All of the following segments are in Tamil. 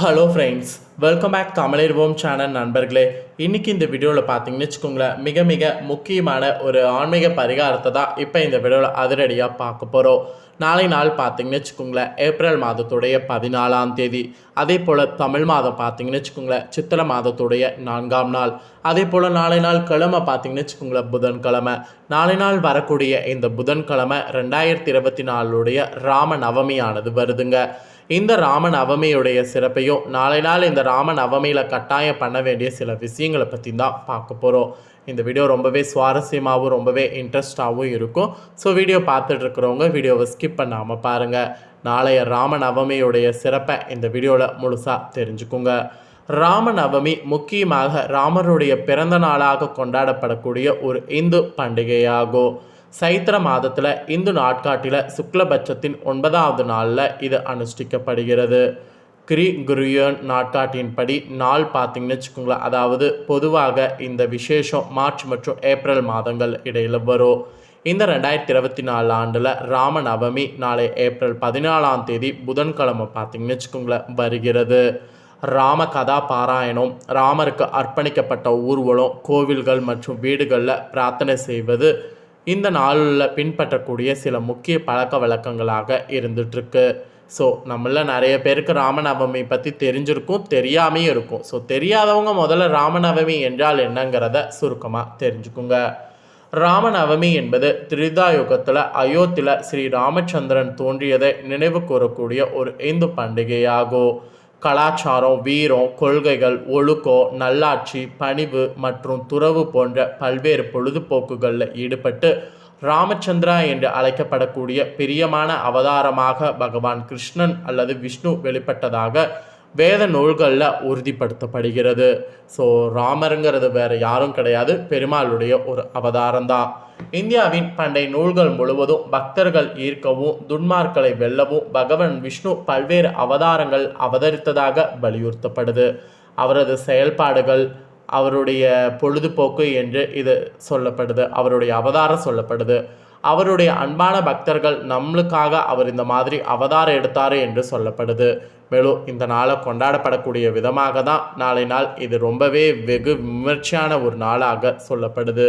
ஹலோ ஃப்ரெண்ட்ஸ் வெல்கம் பேக் தமிழர்வோம் சேனல் நண்பர்களே. இன்றைக்கி இந்த வீடியோவில் பார்த்தீங்கன்னு வச்சுக்கோங்களேன் மிக மிக முக்கியமான ஒரு ஆன்மீக பரிகாரத்தை தான் இப்போ இந்த வீடியோவில் அதிரடியாக பார்க்க போகிறோம் நாளை நாள் பார்த்தீங்கன்னு வச்சுக்கோங்களேன் ஏப்ரல் மாதத்துடைய பதினாலாம் தேதி. அதே போல் தமிழ் மாதம் பார்த்தீங்கன்னு வச்சுக்கோங்களேன் சித்திரை மாதத்துடைய நான்காம் நாள். அதே போல் நாளை நாள் கிழமை பார்த்தீங்கன்னு வச்சுக்கோங்களேன் புதன்கிழமை. நாளை நாள் வரக்கூடிய இந்த புதன்கிழமை ரெண்டாயிரத்தி இருபத்தி நாலுடைய ராம நவமியானது வருதுங்க. இந்த ராம நவமியுடைய சிறப்பையும் நாளை நாள் இந்த ராம நவமியில் கட்டாயம் பண்ண வேண்டிய சில விஷயங்களை பற்றி தான் பார்க்க போகிறோம் இந்த வீடியோ ரொம்பவே சுவாரஸ்யமாகவும் ரொம்பவே இன்ட்ரெஸ்டாகவும் இருக்கும். ஸோ வீடியோ பார்த்துட்டு இருக்கிறவங்க வீடியோவை ஸ்கிப் பண்ணாமல் பாருங்கள் நாளைய ராம நவமியுடைய சிறப்பை இந்த வீடியோவில் முழுசாக தெரிஞ்சுக்குங்க. ராம நவமி முக்கியமாக ராமருடைய பிறந்த நாளாக கொண்டாடப்படக்கூடிய ஒரு இந்து பண்டிகையாகும். சைத்திர மாதத்தில் இந்து நாட்காட்டில சுக்லபட்சத்தின் ஒன்பதாவது நாளில் இது அனுஷ்டிக்கப்படுகிறது. கிரி குரியன் நாட்காட்டின்படி நாள் பார்த்தீங்கன்னு வச்சுக்கோங்களேன். அதாவது பொதுவாக இந்த விசேஷம் மார்ச் மற்றும் ஏப்ரல் மாதங்கள் இடையில் வரும். இந்த ரெண்டாயிரத்தி இருபத்தி நாலு ஆண்டில் ராம நவமி நாளை ஏப்ரல் பதினாலாம் தேதி புதன்கிழமை பார்த்தீங்கன்னு வச்சுக்கோங்களேன் வருகிறது. ராம கதா பாராயணம் ராமருக்கு அர்ப்பணிக்கப்பட்ட ஊர்வலம் கோவில்கள் மற்றும் வீடுகளில் பிரார்த்தனை செய்வது இந்த நாளில் பின்பற்றக்கூடிய சில முக்கிய பழக்க வழக்கங்களாக இருந்துகிட்ருக்கு ஸோ நம்மள நிறைய பேருக்கு ராமநவமி பற்றி தெரிஞ்சிருக்கும் தெரியாமையும் இருக்கும். ஸோ தெரியாதவங்க முதல்ல ராமநவமி என்றால் என்னங்கிறத சுருக்கமாக தெரிஞ்சுக்குங்க. ராமநவமி என்பது திரிதா யுகத்தில் அயோத்தியில் ஸ்ரீ ராமச்சந்திரன் தோன்றியதை நினைவு கூறக்கூடிய ஒரு இந்து பண்டிகையாகும். கலாச்சாரம் வீரம் கொள்கைகள் ஒழுக்கம் நல்லாட்சி பணிவு மற்றும் துறவு போன்ற பல்வேறு பொழுதுபோக்குகளில் ஈடுபட்டு ராமச்சந்திரா என்று அழைக்கப்படக்கூடிய பிரியமான அவதாரமாக பகவான் கிருஷ்ணன் அல்லது விஷ்ணு வெளிப்பட்டதாக வேத நூல்களில் உறுதிப்படுத்தப்படுகிறது. ஸோ ராமருங்கிறது வேறு யாரும் கிடையாது. பெருமாளுடைய ஒரு அவதாரம் தான் இந்தியாவின் பண்டை நூல்கள் முழுவதும் பக்தர்கள் ஈர்க்கவும் துன்மார்களை வெல்லவும் பகவான் விஷ்ணு பல்வேறு அவதாரங்கள் அவதரித்ததாக வலியுறுத்தப்படுது. அவரது செயல்பாடுகள் அவருடைய பொழுதுபோக்கு என்று இது சொல்லப்படுது. அவருடைய அவதாரம் சொல்லப்படுது. அவருடைய அன்பான பக்தர்கள் நம்மளுக்காக அவர் இந்த மாதிரி அவதாரம் எடுத்தார் என்று சொல்லப்படுது. மேலும் இந்த நாளை கொண்டாடப்படக்கூடிய விதமாக தான் நாளை நாள் இது ரொம்பவே வெகு விமர்சையான ஒரு நாளாக சொல்லப்படுது.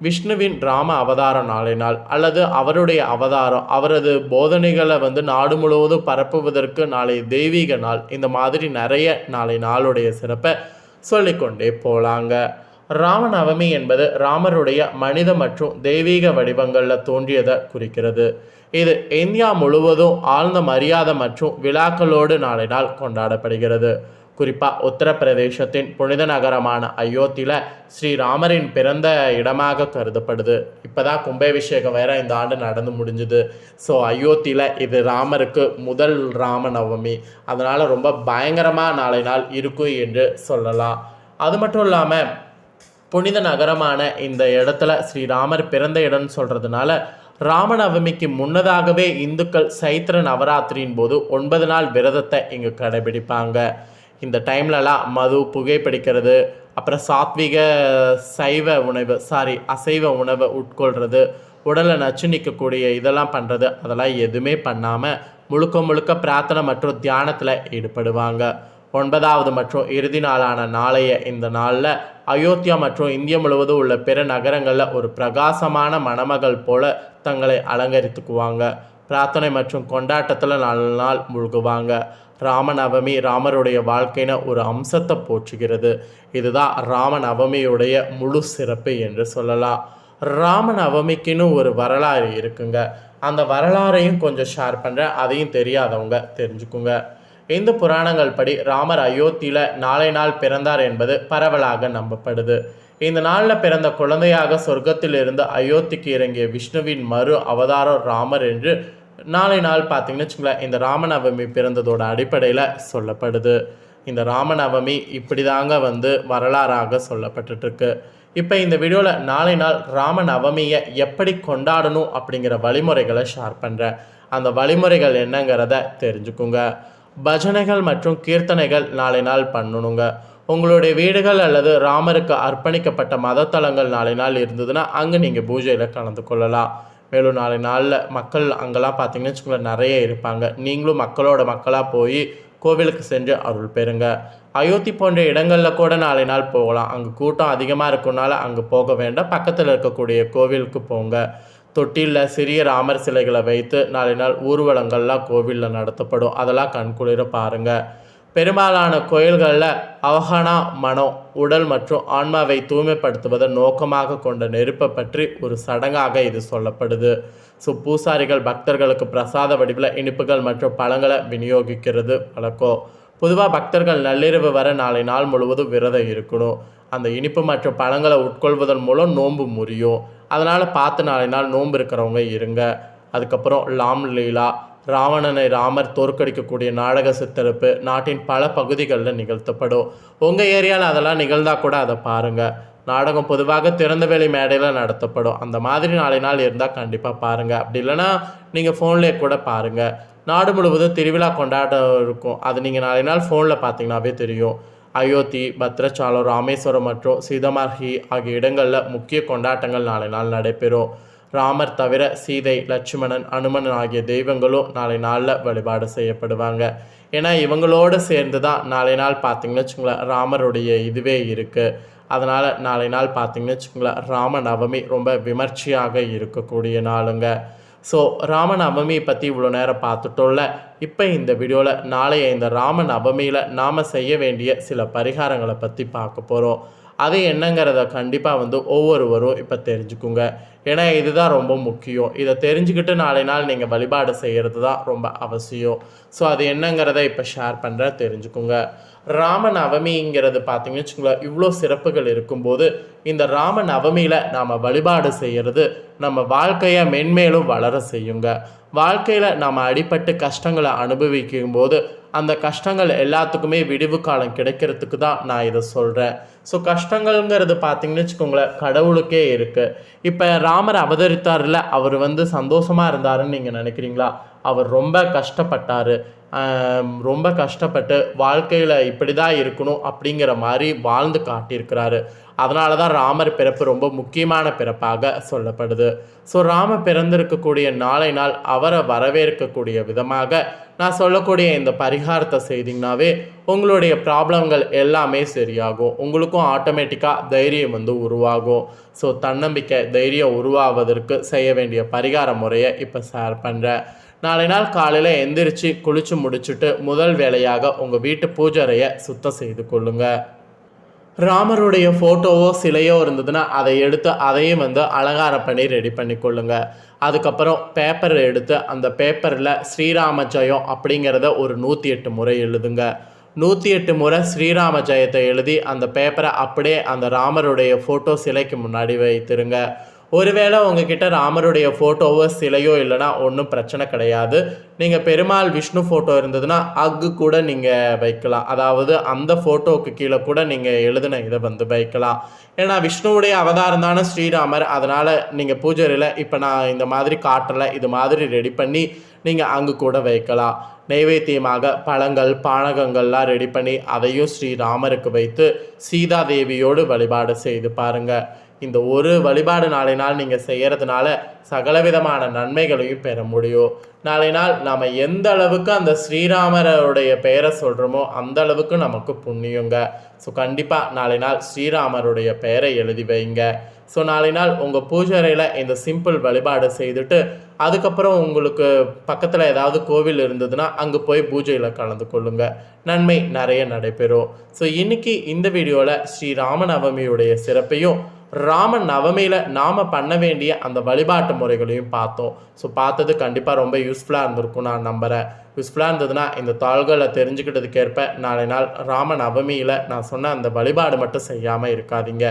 விஷ்ணுவின் ராம அவதாரம் நாளை நாள் அல்லது அவருடைய அவதாரம் அவரது போதனைகளை வந்து நாடு முழுவதும் பரப்புவதற்கு நாளை தெய்வீக நாள் இந்த மாதிரி நிறைய நாளை நாளுடைய சிறப்பை சொல்லிக்கொண்டே போலாங்க. ராமநவமி என்பது ராமருடைய மனித மற்றும் தெய்வீக வடிவங்களில் தோன்றியதை குறிக்கிறது. இது இந்தியா முழுவதும் ஆழ்ந்த மரியாதை மற்றும் விழாக்களோடு நாளை நாள் கொண்டாடப்படுகிறது. குறிப்பாக உத்தரப்பிரதேசத்தின் புனித நகரமான அயோத்தியில் ஸ்ரீராமரின் பிறந்த இடமாக கருதப்படுது. இப்போ தான் கும்பாபிஷேகம் வேற இந்த ஆண்டு நடந்து முடிஞ்சுது. ஸோ அயோத்தியில் இது ராமருக்கு முதல் ராமநவமி. அதனால் ரொம்ப பயங்கரமாக நாளை நாள் இருக்கும் என்று சொல்லலாம். அது மட்டும் இல்லாமல் புனித நகரமான இந்த இடத்துல ஸ்ரீராமர் பிறந்த இடம்னு சொல்கிறதுனால ராமநவமிக்கு முன்னதாகவே இந்துக்கள் சைத்திர நவராத்திரியின் போது ஒன்பது நாள் விரதத்தை இங்கே கடைபிடிப்பாங்க. இந்த டைம்லலாம் மது புகைப்பிடிக்கிறது அப்புறம் சாத்விக சைவ உணவு சாரி அசைவ உணவை உட்கொள்கிறது உடலை நச்சு நிற்கக்கூடிய இதெல்லாம் பண்ணுறது அதெல்லாம் எதுவுமே பண்ணாமல் முழுக்க முழுக்க பிரார்த்தனை மற்றும் தியானத்தில் ஈடுபடுவாங்க. ஒன்பதாவது மற்றும் இறுதி நாளான நாளைய இந்த நாளில் அயோத்தியா மற்றும் இந்தியா முழுவதும் உள்ள பிற நகரங்களில் ஒரு பிரகாசமான மணமகள் போல தங்களை அலங்கரித்துக்குவாங்க. பிரார்த்தனை மற்றும் கொண்டாட்டத்தில் நாலு நாள் முழுகுவாங்க. ராமநவமி ராமருடைய வாழ்க்கையின ஒரு அம்சத்தை போற்றுகிறது. இதுதான் ராமநவமியுடைய முழு சிறப்பு என்று சொல்லலாம். ராமநவமிக்குன்னு ஒரு வரலாறு இருக்குங்க. அந்த வரலாறையும் கொஞ்சம் ஷேர் பண்ணுறேன் அதையும் தெரியாதவங்க தெரிஞ்சுக்குங்க. இந்து புராணங்கள் படி ராமர் அயோத்தியில் நாளை நாள் பிறந்தார் என்பது பரவலாக நம்பப்படுது. இந்த நாளில் பிறந்த குழந்தையாக சொர்க்கத்திலிருந்து அயோத்திக்கு இறங்கிய விஷ்ணுவின் மறு அவதாரம் ராமர் என்று நாளை நாள் பார்த்தீங்கன்னு வச்சுங்களேன் இந்த ராமநவமி பிறந்ததோட அடிப்படையில் சொல்லப்படுது. இந்த ராமநவமி இப்படி தாங்க வந்து வரலாறாக சொல்லப்பட்டுருக்கு இப்போ இந்த வீடியோவில் நாளை நாள் ராமநவமியை எப்படி கொண்டாடணும் அப்படிங்கிற வழிமுறைகளை ஷேர் பண்ணுறேன் அந்த வழிமுறைகள் என்னங்கிறத தெரிஞ்சுக்குங்க. பஜனைகள் மற்றும் கீர்த்தனைகள் நாளை நாள் பண்ணணுங்க உங்களுடைய வீடுகள் அல்லது ராமருக்கு அர்ப்பணிக்கப்பட்ட மதத்தலங்கள் நாளை நாள் இருந்ததுன்னா அங்கே நீங்கள் பூஜையில் கலந்து கொள்ளலாம். மேலும் நாளை நாளில் மக்கள் அங்கெல்லாம் பார்த்தீங்கன்னு வச்சுக்கோங்களேன் நிறைய இருப்பாங்க. நீங்களும் மக்களோட மக்களாக போய் கோவிலுக்கு சென்று அருள் பெறுங்க. அயோத்தி போன்ற இடங்களில் கூட நாளை நாள் போகலாம். அங்கே கூட்டம் அதிகமாக இருக்குனால அங்கே போக வேண்டாம். பக்கத்தில் இருக்கக்கூடிய கோவிலுக்கு போங்க. தொட்டிலில் சிறிய ராமர் சிலைகளை வைத்து நாளை நாள் ஊர்வலங்கள்லாம் கோவிலில் நடத்தப்படும். அதெல்லாம் கண்குளிர பாருங்கள் பெரும்பாலான கோயில்களில் அவகானா மனம் உடல் மற்றும் ஆன்மாவை தூய்மைப்படுத்துவதை நோக்கமாக கொண்ட நெருப்பை பற்றி ஒரு சடங்காக இது சொல்லப்படுது. ஸோ பூசாரிகள் பக்தர்களுக்கு பிரசாத வடிவில் இனிப்புகள் மற்றும் பழங்களை விநியோகிக்கிறது. வழக்கம். பொதுவாக பக்தர்கள் நள்ளிரவு வர நாளை நாள் முழுவதும் விரதம் இருக்கணும். அந்த இனிப்பு மற்றும் பழங்களை உட்கொள்வதன் மூலம் நோன்பு முறியும். அதனால் பார்த்து நாளை நாள் நோன்பு இருக்கிறவங்க இருங்க. அதுக்கப்புறம் லாம் லீலா ராவணனை ராமர் தோற்கடிக்கக்கூடிய நாடக சித்தரிப்பு நாட்டின் பல பகுதிகளில் நிகழ்த்தப்படும். உங்கள் ஏரியாவில் அதெல்லாம் நிகழ்ந்தால் கூட அதை பாருங்கள் நாடகம் பொதுவாக திறந்தவெளி மேடையில் நடத்தப்படும். அந்த மாதிரி நாளை நாள் இருந்தால் கண்டிப்பாக பாருங்கள் அப்படி இல்லைன்னா நீங்கள் ஃபோன்லேயே கூட பாருங்கள் நாடு முழுவதும் திருவிழா கொண்டாட இருக்கும். அது நீங்கள் நாளை நாள் ஃபோனில் பார்த்தீங்கன்னாவே தெரியும். அயோத்தி பத்ரசாலம் ராமேஸ்வரம் மற்றும் சீதமார்கி ஆகிய இடங்களில் முக்கிய கொண்டாட்டங்கள் நாளை நாள் நடைபெறும். ராமர் தவிர சீதை லட்சுமணன் அனுமன் ஆகிய தெய்வங்களும் நாளை நாளில் வழிபாடு செய்யப்படுவாங்க. ஏன்னா இவங்களோடு சேர்ந்து தான் நாளை நாள் பார்த்தீங்கன்னு வச்சுங்களேன் ராமருடைய இதுவே இருக்குது அதனால் நாளை நாள் பார்த்தீங்கன்னு வச்சுங்களேன் ராம நவமி ரொம்ப விமர்சையாக இருக்கக்கூடிய நாளுங்க. ஸோ ராம நவமி பற்றி இவ்வளோ நேரம் பார்த்துட்டோம்ல. இப்போ இந்த வீடியோவில் நாளைய இந்த ராம நவமியில் நாம் செய்ய வேண்டிய சில பரிகாரங்களை பற்றி பார்க்க போகிறோம் அது என்னங்கிறத கண்டிப்பாக வந்து ஒவ்வொருவரும் இப்போ தெரிஞ்சுக்குங்க. ஏன்னா இதுதான் ரொம்ப முக்கியம். இதை தெரிஞ்சுக்கிட்டு நாளை நாள் நீங்கள் வழிபாடு செய்கிறது தான் ரொம்ப அவசியம். ஸோ அது என்னங்கிறத இப்போ ஷேர் பண்ணுற தெரிஞ்சுக்குங்க. ராம நவமிங்கிறது பார்த்தீங்கன்னு வச்சுக்கோங்களேன் இவ்வளோ சிறப்புகள் இருக்கும்போது இந்த ராம நவமியில் நாம் வழிபாடு செய்கிறது நம்ம வாழ்க்கையை மென்மேலும் வளர செய்யுங்க. வாழ்க்கையில் நாம் அடிப்பட்டு கஷ்டங்களை அனுபவிக்கும் போது அந்த கஷ்டங்கள் எல்லாத்துக்குமே விடிவு காலம் கிடைக்கிறதுக்கு தான் நான் இதை சொல்கிறேன் ஸோ கஷ்டங்கள்ங்கிறது பார்த்தீங்கன்னு வச்சுக்கோங்களேன் கடவுளுக்கே இருக்குது இப்போ ராமர் அவதரித்தார்ல அவர் வந்து சந்தோஷமாக இருந்தாருன்னு நீங்கள் நினைக்கிறீங்களா? அவர் ரொம்ப கஷ்டப்பட்டார். ரொம்ப கஷ்டப்பட்டு வாழ்க்கையில் இப்படி தான் இருக்கணும் அப்படிங்கிற மாதிரி வாழ்ந்து காட்டியிருக்கிறாரு. அதனால தான் ராமர் பிறப்பு ரொம்ப முக்கியமான பிறப்பாக சொல்லப்படுது. ஸோ ராம பிறந்திருக்கக்கூடிய நாளை நாள் அவரை வரவேற்கக்கூடிய விதமாக நான் சொல்லக்கூடிய இந்த பரிகாரத்தை செய்தீங்கனாவே உங்களுடைய ப்ராப்ளங்கள் எல்லாமே சரியாகும். உங்களுக்கும் ஆட்டோமேட்டிக்காக தைரியம் வந்து உருவாகும். ஸோ தன்னம்பிக்கை தைரியம் உருவாவதற்கு செய்ய வேண்டிய பரிகார முறையை இப்போ ஷேர் பண்ணுறேன் நாளை நாள் காலையில் எந்திரிச்சு குளிச்சு முடிச்சுட்டு முதல் வேலையாக உங்கள் வீட்டு பூஜரையை சுத்தம் செய்து கொள்ளுங்கள் ராமருடைய ஃபோட்டோவோ சிலையோ இருந்ததுன்னா அதை எடுத்து அதையும் வந்து அலங்காரம் பண்ணி ரெடி பண்ணி கொள்ளுங்க. அதுக்கப்புறம் பேப்பர் எடுத்து அந்த பேப்பரில் ஸ்ரீராம ஜெயம் அப்படிங்கிறத ஒரு நூற்றி எட்டு முறை எழுதுங்க. நூற்றி எட்டு முறை ஸ்ரீராம ஜெயத்தை எழுதி அந்த பேப்பரை அப்படியே அந்த ராமருடைய ஃபோட்டோ சிலைக்கு முன்னாடி வைத்திருங்க. ஒருவேளை உங்ககிட்ட ராமருடைய ஃபோட்டோவோ சிலையோ இல்லைன்னா ஒன்றும் பிரச்சனை கிடையாது. நீங்கள் பெருமாள் விஷ்ணு ஃபோட்டோ இருந்ததுன்னா அக்கு கூட நீங்கள் வைக்கலாம். அதாவது அந்த ஃபோட்டோவுக்கு கீழே கூட நீங்கள் எழுதின இதை வந்து வைக்கலாம். ஏன்னா விஷ்ணுவுடைய அவதாரம் தானே ஸ்ரீராமர். அதனால் நீங்கள் பூஜையில் இப்போ நான் இந்த மாதிரி காட்டலை இது மாதிரி ரெடி பண்ணி நீங்கள் அங்கு கூட வைக்கலாம். நைவேத்தியமாக பழங்கள் பானகங்கள்லாம் ரெடி பண்ணி அதையும் ஸ்ரீராமருக்கு வைத்து சீதாதேவியோடு வழிபாடு செய்து பாருங்கள் இந்த ஒரு வழிபாடு நாளை நாள் நீங்கள் செய்கிறதுனால சகலவிதமான நன்மைகளையும் பெற முடியும். நாளை நாள் நாம் எந்த அளவுக்கு அந்த ஸ்ரீராமருடைய பெயரை சொல்கிறோமோ அந்த அளவுக்கு நமக்கு புண்ணியங்க. ஸோ கண்டிப்பாக நாளை நாள் ஸ்ரீராமருடைய பெயரை எழுதி வைங்க. ஸோ நாளை நாள் உங்கள் பூஜை இந்த சிம்பிள் வழிபாடு செய்துட்டு அதுக்கப்புறம் உங்களுக்கு பக்கத்தில் ஏதாவது கோவில் இருந்ததுன்னா அங்கே போய் பூஜையில் கலந்து கொள்ளுங்க. நன்மை நிறைய நடைபெறும். ஸோ இன்றைக்கி இந்த வீடியோவில் ஸ்ரீ ராமநவமியுடைய சிறப்பையும் ராம நவமியில் நாம் பண்ண வேண்டிய அந்த வழிபாட்டு முறைகளையும் பார்த்தோம். ஸோ பார்த்தது கண்டிப்பாக ரொம்ப யூஸ்ஃபுல்லாக இருந்திருக்கும் நான் நம்புகிறேன் யூஸ்ஃபுல்லாக இருந்ததுன்னா இந்த தாள்களை தெரிஞ்சுக்கிட்டதுக்கேற்ப நாளை நாள் ராம நவமியில் நான் சொன்ன அந்த வழிபாடு மட்டும் செய்யாமல் இருக்காதீங்க.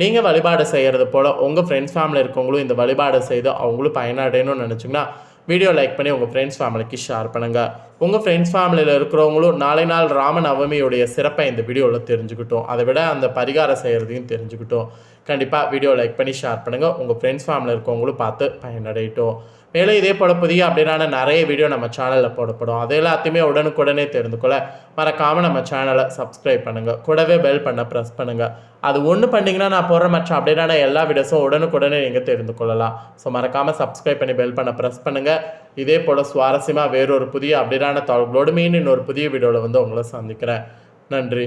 நீங்கள் வழிபாடு செய்கிறது போல் உங்கள் ஃப்ரெண்ட்ஸ் ஃபேமிலி இருக்கவங்களும் இந்த வழிபாடு செய்து அவங்களும் பயனடையணும்னு நினச்சிங்கன்னா வீடியோ லைக் பண்ணி உங்கள் ஃப்ரெண்ட்ஸ் ஃபேமிலிக்கு ஷேர் பண்ணுங்கள் உங்கள் ஃப்ரெண்ட்ஸ் ஃபேமிலியில் இருக்கிறவங்களும் நாளை நாள் ராமநவமியுடைய சிறப்பை இந்த வீடியோவில் தெரிஞ்சுக்கிட்டோம். அதை விட அந்த பரிகாரம் செய்கிறதையும் தெரிஞ்சுக்கிட்டோம். கண்டிப்பாக வீடியோ லைக் பண்ணி ஷேர் பண்ணுங்கள் உங்கள் ஃப்ரெண்ட்ஸ் ஃபேமிலியில் இருக்கவங்களும் பார்த்து பயனடையட்டும். மேலும் இதே போல புதிய அப்டேட்டான நிறைய வீடியோ நம்ம சேனலில் போடப்படும். அது எல்லாத்தையுமே உடனுக்குடனே தெரிந்து கொள்ள மறக்காமல் நம்ம சேனலை சப்ஸ்கிரைப் பண்ணுங்கள் கூடவே பெல் பண்ண ப்ரெஸ் பண்ணுங்கள் அது ஒன்று பண்ணிங்கன்னா நான் போடுற மற்ற அப்படின்னா எல்லா வீடியோஸும் உடனுக்குடனே நீங்கள் தெரிந்து கொள்ளலாம். ஸோ மறக்காமல் சப்ஸ்கிரைப் பண்ணி பெல் பண்ண ப்ரெஸ் பண்ணுங்கள் இதே போல் சுவாரஸ்யமாக வேறொரு புதிய அப்டேட்டான தகவலோடு மீன் இன்னொரு புதிய வீடியோவில் வந்து உங்களை சந்திக்கிறேன். நன்றி.